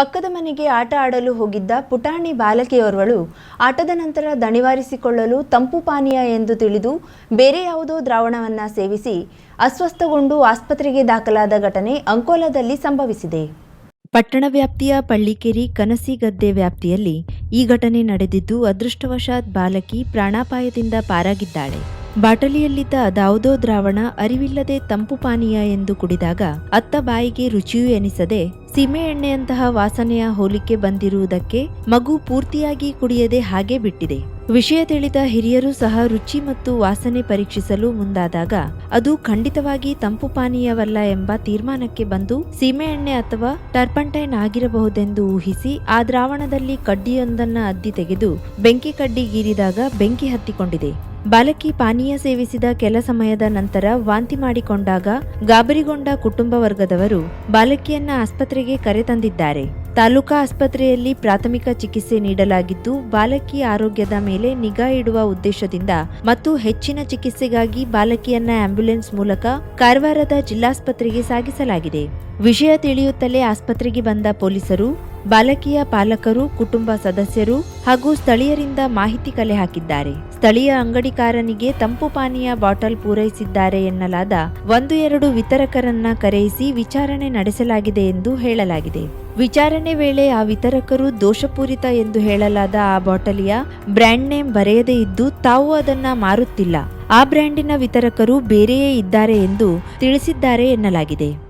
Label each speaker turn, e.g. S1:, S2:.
S1: ಪಕ್ಕದ ಮನೆಗೆ ಆಟ ಆಡಲು ಹೋಗಿದ್ದ ಪುಟಾಣಿ ಬಾಲಕಿಯೋರ್ವಳು ಆಟದ ನಂತರ ದಣಿವಾರಿಸಿಕೊಳ್ಳಲು ತಂಪು ಪಾನೀಯ ಎಂದು ತಿಳಿದು ಬೇರೆ ಯಾವುದೋ ದ್ರಾವಣವನ್ನು ಸೇವಿಸಿ ಅಸ್ವಸ್ಥಗೊಂಡು ಆಸ್ಪತ್ರೆಗೆ ದಾಖಲಾದ ಘಟನೆ ಅಂಕೋಲಾದಲ್ಲಿ ಸಂಭವಿಸಿದೆ. ಪಟ್ಟಣ ವ್ಯಾಪ್ತಿಯ ಪಳ್ಳಿಕೇರಿ ಕನಸಿಗದ್ದೆ ವ್ಯಾಪ್ತಿಯಲ್ಲಿ ಈ ಘಟನೆ ನಡೆದಿದ್ದು, ಅದೃಷ್ಟವಶಾತ್ ಬಾಲಕಿ ಪ್ರಾಣಾಪಾಯದಿಂದ ಪಾರಾಗಿದ್ದಾಳೆ. ಬಾಟಲಿಯಲ್ಲಿದ್ದ ಅದಾವುದೋ ದ್ರಾವಣ ಅರಿವಿಲ್ಲದೆ ತಂಪು ಪಾನೀಯ ಎಂದು ಕುಡಿದಾಗ ಅತ್ತ ಬಾಯಿಗೆ ರುಚಿಯೂ ಎನಿಸದೆ ಸೀಮೆಎಣ್ಣೆಯಂತಹ ವಾಸನೆಯ ಹೋಲಿಕೆ ಬಂದಿರುವುದಕ್ಕೆ ಮಗು ಪೂರ್ತಿಯಾಗಿ ಕುಡಿಯದೆ ಹಾಗೆ ಬಿಟ್ಟಿದೆ. ವಿಷಯ ತಿಳಿದ ಹಿರಿಯರು ಸಹ ರುಚಿ ಮತ್ತು ವಾಸನೆ ಪರೀಕ್ಷಿಸಲು ಮುಂದಾದಾಗ ಅದು ಖಂಡಿತವಾಗಿ ತಂಪು ಪಾನೀಯವಲ್ಲ ಎಂಬ ತೀರ್ಮಾನಕ್ಕೆ ಬಂದು ಸೀಮೆಎಣ್ಣೆ ಅಥವಾ ಟರ್ಪಂಟೈನ್ ಆಗಿರಬಹುದೆಂದು ಊಹಿಸಿ ಆ ದ್ರಾವಣದಲ್ಲಿ ಕಡ್ಡಿಯೊಂದನ್ನ ಅದ್ದಿ ತೆಗೆದು ಬೆಂಕಿ ಕಡ್ಡಿ ಗೀರಿದಾಗ ಬೆಂಕಿ ಹತ್ತಿಕೊಂಡಿದೆ. ಬಾಲಕಿ ಪಾನೀಯ ಸೇವಿಸಿದ ಕೆಲ ಸಮಯದ ನಂತರ ವಾಂತಿ ಮಾಡಿಕೊಂಡಾಗ ಗಾಬರಿಗೊಂಡ ಕುಟುಂಬ ವರ್ಗದವರು ಬಾಲಕಿಯನ್ನ ಆಸ್ಪತ್ರೆಗೆ ಕರೆತಂದಿದ್ದಾರೆ ತಾಲೂಕಾ ಆಸ್ಪತ್ರೆಯಲ್ಲಿ ಪ್ರಾಥಮಿಕ ಚಿಕಿತ್ಸೆ ನೀಡಲಾಗಿದ್ದು, ಬಾಲಕಿ ಆರೋಗ್ಯದ ಮೇಲೆ ನಿಗಾ ಇಡುವ ಉದ್ದೇಶದಿಂದ ಮತ್ತು ಹೆಚ್ಚಿನ ಚಿಕಿತ್ಸೆಗಾಗಿ ಬಾಲಕಿಯನ್ನ ಆಂಬ್ಯುಲೆನ್ಸ್ ಮೂಲಕ ಕಾರವಾರದ ಜಿಲ್ಲಾಸ್ಪತ್ರೆಗೆ ಸಾಗಿಸಲಾಗಿದೆ. ವಿಷಯ ತಿಳಿಯುತ್ತಲೇ ಆಸ್ಪತ್ರೆಗೆ ಬಂದ ಪೊಲೀಸರು ಬಾಲಕಿಯ ಪಾಲಕರು, ಕುಟುಂಬ ಸದಸ್ಯರು ಹಾಗೂ ಸ್ಥಳೀಯರಿಂದ ಮಾಹಿತಿ ಕಲೆ ಹಾಕಿದ್ದಾರೆ. ಸ್ಥಳೀಯ ಅಂಗಡಿಕಾರನಿಗೆ ತಂಪು ಪಾನೀಯ ಬಾಟಲ್ ಪೂರೈಸಿದ್ದಾರೆ ಎನ್ನಲಾದ ಒಂದು ಎರಡು ವಿತರಕರನ್ನ ಕರೆಯಿಸಿ ವಿಚಾರಣೆ ನಡೆಸಲಾಗಿದೆ ಎಂದು ಹೇಳಲಾಗಿದೆ. ವಿಚಾರಣೆ ವೇಳೆ ಆ ವಿತರಕರು ದೋಷಪೂರಿತ ಎಂದು ಹೇಳಲಾದ ಆ ಬಾಟಲಿಯ ಬ್ರ್ಯಾಂಡ್ ನೇಮ್ ಬರೆಯದೇ ಇದ್ದು ತಾವು ಅದನ್ನ ಮಾರುತ್ತಿಲ್ಲ. ಆ ಬ್ರ್ಯಾಂಡಿನ ವಿತರಕರು ಬೇರೆಯೇ ಇದ್ದಾರೆ ಎಂದು ತಿಳಿಸಿದ್ದಾರೆ ಎನ್ನಲಾಗಿದೆ.